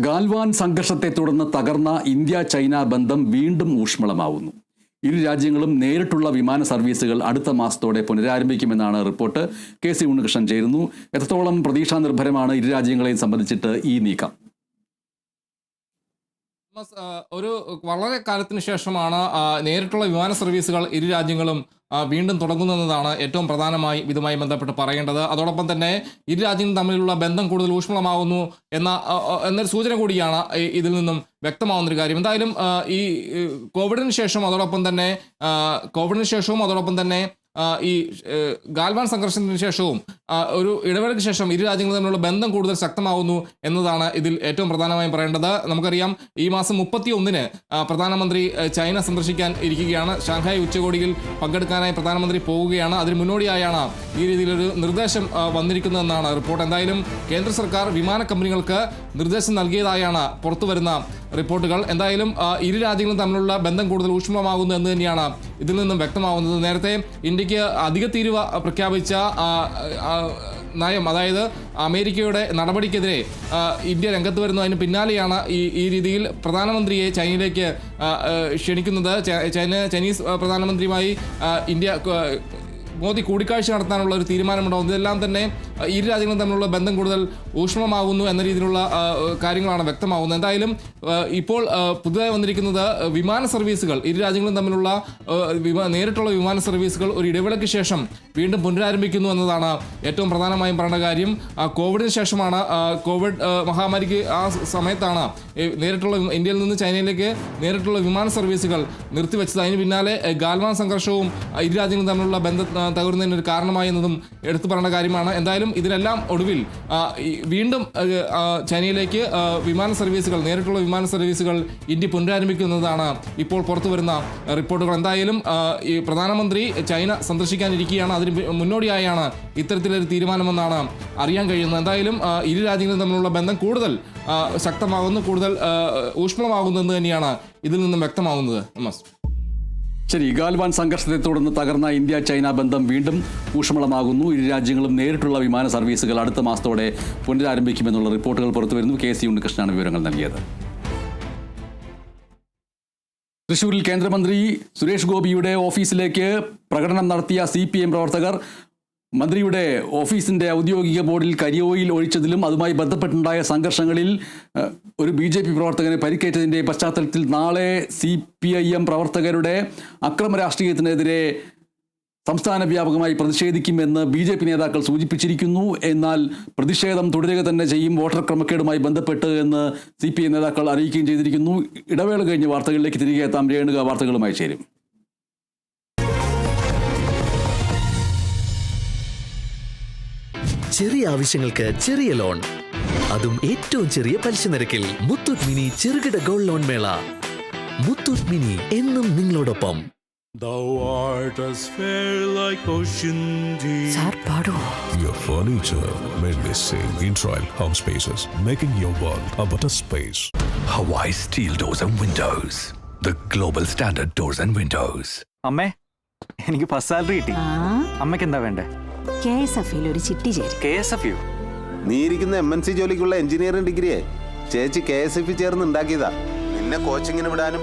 ഗാൽവാൻ സംഘർഷത്തെ തുടർന്ന് തകർന്ന ഇന്ത്യ ചൈന ബന്ധം വീണ്ടും ഊഷ്മളമാവുന്നു. ഇരു രാജ്യങ്ങളും നേരിട്ടുള്ള വിമാന സർവീസുകൾ അടുത്ത മാസത്തോടെ പുനരാരംഭിക്കുമെന്നാണ് റിപ്പോർട്ട്. കെ സി ഉണ്ണികൃഷ്ണൻ ചേരുന്നു. എത്രത്തോളം പ്രതീക്ഷാ നിർഭരമാണ് ഇരു രാജ്യങ്ങളെയും സംബന്ധിച്ചിട്ട് ഈ നീക്കം. ഒരു വളരെ കാലത്തിന് ശേഷമാണ് നേരിട്ടുള്ള വിമാന സർവീസുകൾ ഇരു രാജ്യങ്ങളും വീണ്ടും തുടങ്ങുന്നതാണ് ഏറ്റവും പ്രധാനമായി ഇതുമായി ബന്ധപ്പെട്ട് പറയേണ്ടത്. അതോടൊപ്പം തന്നെ ഇരു രാജ്യങ്ങളും തമ്മിലുള്ള ബന്ധം കൂടുതൽ ഊഷ്മളമാകുന്നു എന്ന എന്നൊരു സൂചന കൂടിയാണ് ഇതിൽ നിന്നും വ്യക്തമാവുന്നൊരു കാര്യം. എന്തായാലും ഈ കോവിഡിന് ശേഷം അതോടൊപ്പം തന്നെ കോവിഡിന് ശേഷവും അതോടൊപ്പം തന്നെ ഈ ഗാൽവാൻ സംഘർഷത്തിന് ശേഷവും ഒരു ഇടവേളയ്ക്ക് ശേഷം ഇരു രാജ്യങ്ങളും തമ്മിലുള്ള ബന്ധം കൂടുതൽ ശക്തമാവുന്നു എന്നതാണ് ഇതിൽ ഏറ്റവും പ്രധാനമായും പറയേണ്ടത്. നമുക്കറിയാം ഈ മാസം മുപ്പത്തി ഒന്നിന് പ്രധാനമന്ത്രി ചൈന സന്ദർശിക്കാൻ ഇരിക്കുകയാണ്. ഷാങ്ഹായ് ഉച്ചകോടിയിൽ പങ്കെടുക്കാനായി പ്രധാനമന്ത്രി പോവുകയാണ്. അതിന് മുന്നോടിയായാണ് ഈ രീതിയിലൊരു നിർദ്ദേശം വന്നിരിക്കുന്നതെന്നാണ് റിപ്പോർട്ട്. എന്തായാലും കേന്ദ്ര സർക്കാർ വിമാന കമ്പനികൾക്ക് നിർദ്ദേശം നൽകിയതായാണ് പുറത്തു വരുന്ന റിപ്പോർട്ടുകൾ. എന്തായാലും ഇരു രാജ്യങ്ങളും തമ്മിലുള്ള ബന്ധം കൂടുതൽ ഊഷ്മമാകുന്നു എന്ന് തന്നെയാണ് ഇതിൽ നിന്നും വ്യക്തമാവുന്നത് നേരത്തെ ഇന്ത്യയ്ക്ക് അധിക തീരുവ പ്രഖ്യാപിച്ച നയം അതായത് അമേരിക്കയുടെ നടപടിക്കെതിരെ ഇന്ത്യ രംഗത്ത് വരുന്നതിന് പിന്നാലെയാണ് ഈ ഈ രീതിയിൽ പ്രധാനമന്ത്രിയെ ചൈനയിലേക്ക് ക്ഷണിക്കുന്നത്. ചൈന ചൈനീസ് പ്രധാനമന്ത്രിയുമായി ഇന്ത്യ മോദി കൂടിക്കാഴ്ച നടത്താനുള്ള ഒരു തീരുമാനമുണ്ടാവും ഇതെല്ലാം തന്നെ ഇരു രാജ്യങ്ങളും തമ്മിലുള്ള ബന്ധം കൂടുതൽ ഊഷ്മമാകുന്നു എന്ന രീതിയിലുള്ള കാര്യങ്ങളാണ് വ്യക്തമാകുന്നത്. എന്തായാലും ഇപ്പോൾ പുതുതായി വന്നിരിക്കുന്നത് വിമാന സർവീസുകൾ ഇരു രാജ്യങ്ങളും തമ്മിലുള്ള നേരിട്ടുള്ള വിമാന സർവീസുകൾ ഒരു ഇടവേളയ്ക്ക് ശേഷം വീണ്ടും പുനരാരംഭിക്കുന്നു എന്നതാണ് ഏറ്റവും പ്രധാനമായും പറയേണ്ട കാര്യം. കോവിഡിന് ശേഷമാണ് കോവിഡ് മഹാമാരിക്ക് ആ സമയത്താണ് നേരിട്ടുള്ള ഇന്ത്യയിൽ നിന്ന് ചൈനയിലേക്ക് നേരിട്ടുള്ള വിമാന സർവീസുകൾ നിർത്തിവെച്ചത്. അതിന് പിന്നാലെ ഗാൽവാൻ സംഘർഷവും ഇരു രാജ്യങ്ങളും തമ്മിലുള്ള ബന്ധം അഹ്, തകരുന്നതിന് ഒരു കാരണമായി എന്നതും എടുത്തു പറയേണ്ട കാര്യമാണ്. എന്തായാലും ഇതിനെല്ലാം ഒടുവിൽ വീണ്ടും ചൈനയിലേക്ക് വിമാന സർവീസുകൾ നേരിട്ടുള്ള വിമാന സർവീസുകൾ ഇന്ത്യ പുനരാരംഭിക്കുന്നതാണ് ഇപ്പോൾ പുറത്തു വരുന്ന റിപ്പോർട്ടുകൾ. എന്തായാലും ഈ പ്രധാനമന്ത്രി ചൈന സന്ദർശിക്കാനിരിക്കുകയാണ്. അതിന് മുന്നോടിയായാണ് ഇത്തരത്തിലൊരു തീരുമാനമെന്നാണ് അറിയാൻ കഴിയുന്നത്. എന്തായാലും ഇരു രാജ്യങ്ങളും തമ്മിലുള്ള ബന്ധം കൂടുതൽ ശക്തമാകുന്നു കൂടുതൽ ഊഷ്മളമാകുന്നു എന്ന് തന്നെയാണ് ഇതിൽ നിന്നും വ്യക്തമാകുന്നത്. എം ശരി ഗാൽവാൻ സംഘർഷത്തെ തുടർന്ന് തകർന്ന ഇന്ത്യ ചൈന ബന്ധം വീണ്ടും ഊഷ്മളമാകുന്നു. ഇരു രാജ്യങ്ങളും നേരിട്ടുള്ള വിമാന സർവീസുകൾ അടുത്ത മാസത്തോടെ പുനരാരംഭിക്കുമെന്നുള്ള റിപ്പോർട്ടുകൾ പുറത്തുവരുന്നു. കെ സി ഉണ്ണികൃഷ്ണനാണ് വിവരങ്ങൾ നൽകിയത്. തൃശൂരിൽ കേന്ദ്രമന്ത്രി സുരേഷ് ഗോപിയുടെ ഓഫീസിലേക്ക് പ്രകടനം നടത്തിയ സി പി എം പ്രവർത്തകർ മന്ത്രിയുടെ ഓഫീസിന്റെ ഔദ്യോഗിക ബോർഡിൽ കരിയോയിൽ ഒഴിച്ചതിലും അതുമായി ബന്ധപ്പെട്ടുണ്ടായ സംഘർഷങ്ങളിൽ ഒരു ബി ജെ പി പ്രവർത്തകനെ പരിക്കേറ്റതിന്റെ പശ്ചാത്തലത്തിൽ നാളെ സി പി ഐ എം പ്രവർത്തകരുടെ അക്രമ രാഷ്ട്രീയത്തിനെതിരെ സംസ്ഥാന വ്യാപകമായി പ്രതിഷേധിക്കുമെന്ന് ബി ജെ പി നേതാക്കൾ സൂചിപ്പിച്ചിരിക്കുന്നു. എന്നാൽ പ്രതിഷേധം തുടരുക തന്നെ ചെയ്യും വോട്ടർ ക്രമക്കേടുമായി ബന്ധപ്പെട്ട് എന്ന് സി പി ഐ നേതാക്കൾ അറിയിക്കുകയും ചെയ്തിരിക്കുന്നു. ഇടവേള കഴിഞ്ഞ് വാർത്തകളിലേക്ക് തിരികെ എത്താം. രേണുക വാർത്തകളുമായി ചേരും. ചെറിയ ആവശ്യങ്ങൾക്ക് ചെറിയ ലോൺ അതും ഏറ്റവും ചെറിയ പലിശ നിരക്കിൽ മുത്തൂറ്റ് മിനി ചെറുകിട ഗോൾഡ് ലോൺ മേള മുത്തൂറ്റ് മിനി എന്നും നിങ്ങളോടൊപ്പം Thou art as fair like ocean deep. Sir, പാടുവോ Your furniture made me sing in Trial Home Spaces, making your world a better space. Hawaii Steel Doors and Windows. The global standard doors and windows. അമ്മേ എനിക്ക് first salary കിട്ടി അമ്മയ്ക്ക് എന്താ വേണ്ടേ K S എഫിൽ ഒരു ചിട്ടി ചേരും. കെ എസ് എഫ് യു? നീ ഇരിക്കുന്ന എം എൻ സി ജോലിക്കുള്ള എഞ്ചിനീയറിംഗ് ഡിഗ്രിയെ ചേച്ചി കെ എസ് എഫ് ചേർന്ന് ഉണ്ടാക്കിയതാ. നിന്നെ കോച്ചിങ്ങിന് വിടാനും